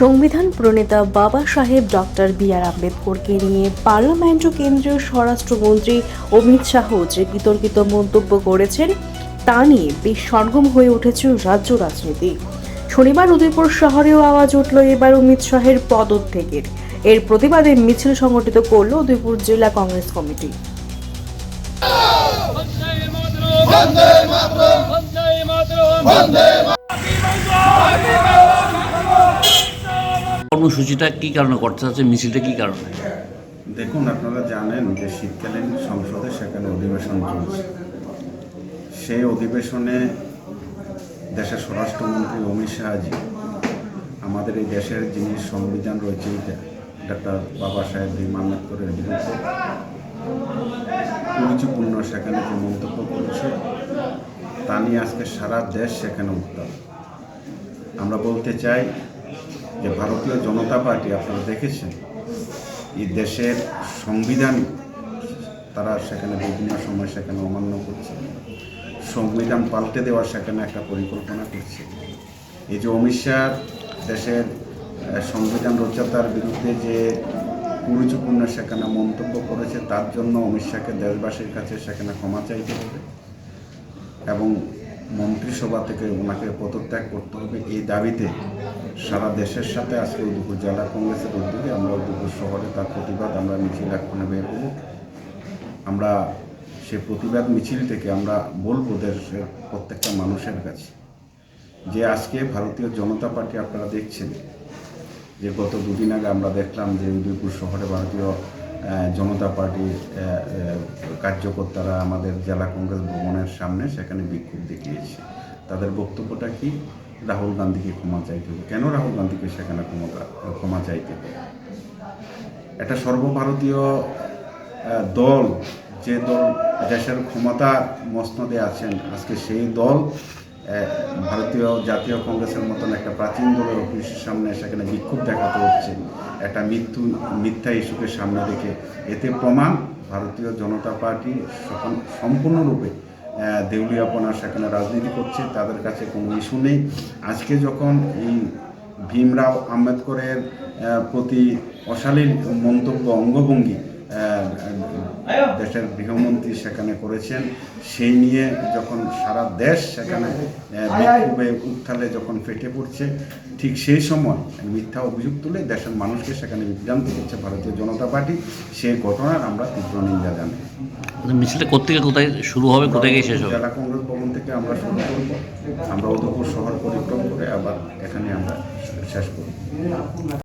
সংবিধান প্রণেতা বাবা সাহেব ডক্টর বি আর আম্বেদকরকে নিয়ে পার্লামেন্ট ও কেন্দ্রীয় স্বরাষ্ট্রমন্ত্রী অমিত শাহ যে বিতর্কিত মন্তব্য করেছেন, তা নিয়ে বেশ সরগম হয়ে উঠেছে রাজ্য রাজনীতি। শনিবার উদয়পুর শহরেও আওয়াজ উঠল এবার অমিত শাহের পদত্যাগের। এর প্রতিবাদে মিছিল সংগঠিত করল উদয়পুর জেলা কংগ্রেস কমিটি। বন্দে মাতরম। বন্দে মাতরম। বন্দে কর্মসূচিটা কি কারণে করতে চাচ্ছে, মিছিলটা কি কারণে? দেখুন, আপনারা জানেন যে শীতকালীন সংসদে সেখানে অধিবেশন চলছে। সেই অধিবেশনে দেশের স্বরাষ্ট্রমন্ত্রী অমিত শাহজি, আমাদের এই দেশের যিনি সংবিধান রচয়িতা ডক্টর বাবা সাহেব ভীম আম্বেদকরের বিরুদ্ধে, কুরুচিপূর্ণ সেখানে যে মন্তব্য করেছে, তা নিয়ে আজকে সারা দেশ সেখানে উত্তাপ আমরা বলতে চাই যে ভারতীয় জনতা পার্টি আপনারা দেখেছেন, এই দেশের সংবিধান, তারা সেখানে বিভিন্ন সময় সেখানে অমান্য করছে। সংবিধান পাল্টে দেওয়ার সেখানে একটা পরিকল্পনা করছে। এই যে অমিত শাহ দেশের সংবিধান রচয়িতার বিরুদ্ধে যে কুরুচিপূর্ণ সেখানে মন্তব্য করেছে, তার জন্য অমিত শাহকে দেশবাসীর কাছে সেখানে ক্ষমা চাইতে হবে। এবং মন্ত্রিসভা থেকে ওনাকে পদত্যাগ করতে হবে। এই দাবিতে সারা দেশের সাথে আজকে উদয়পুর জেলা কংগ্রেসের উদ্যোগে আমরা উদয়পুর শহরে তার প্রতিবাদ, আমরা মিছিল এক্ষণে বের হব আমরা সে প্রতিবাদ মিছিল থেকে আমরা বলব দেশের প্রত্যেকটা মানুষের কাছে যে আজকে ভারতীয় জনতা পার্টি আপনারা দেখছেন যে গত দুদিন আগে আমরা দেখলাম যে উদয়পুর শহরে ভারতীয় জনতা পার্টির কার্যকর্তারা আমাদের জেলা কংগ্রেস ভবনের সামনে সেখানে বিক্ষোভ দেখিয়েছে। তাদের বক্তব্যটা কি? রাহুল গান্ধীকে ক্ষমা চাইতে হবে। কেন রাহুল গান্ধীকে সেখানে ক্ষমতা ক্ষমা চাইতে হবে? একটা সর্বভারতীয় দল, যে দল দেশের ক্ষমতা মসনদে আছেন, আজকে সেই দল ভারতীয় জাতীয় কংগ্রেসের মতন একটা প্রাচীন দলের অফিসের সামনে সেখানে বিক্ষোভ দেখাতে হচ্ছে। একটা মৃত্যু, মিথ্যা ইস্যুকে সামনে রেখে এতে প্রমাণ ভারতীয় জনতা পার্টি সম্পূর্ণরূপে দেউলিয়াপনা সেখানে রাজনীতি করছে, তাদের কাছে কোনো ইস্যু নেই। আজকে যখন এই ভীমরাও আম্বেদকরের প্রতি অশালীন মন্তব্য অঙ্গভঙ্গি দেশের গৃহমন্ত্রী সেখানে করেছেন। সেই নিয়ে যখন সারা দেশ সেখানে বিক্ষোভে উত্থালে যখন ফেটে পড়ছে ঠিক সেই সময় মিথ্যা অভিযোগ তুলে দেশের মানুষকে সেখানে বিভ্রান্ত করছে ভারতীয় জনতা পার্টি। সেই ঘটনার আমরা তীব্র নিন্দা জানাই। মিছিলটা কোথেকে কোথায় শুরু হবে কোথায় গিয়ে শেষ হবে? জেলা কংগ্রেস ভবন থেকে আমরা শুরু করব। আমরা উদয়পুর শহর পরিক্রম করে আবার এখানে আমরা শেষ করব।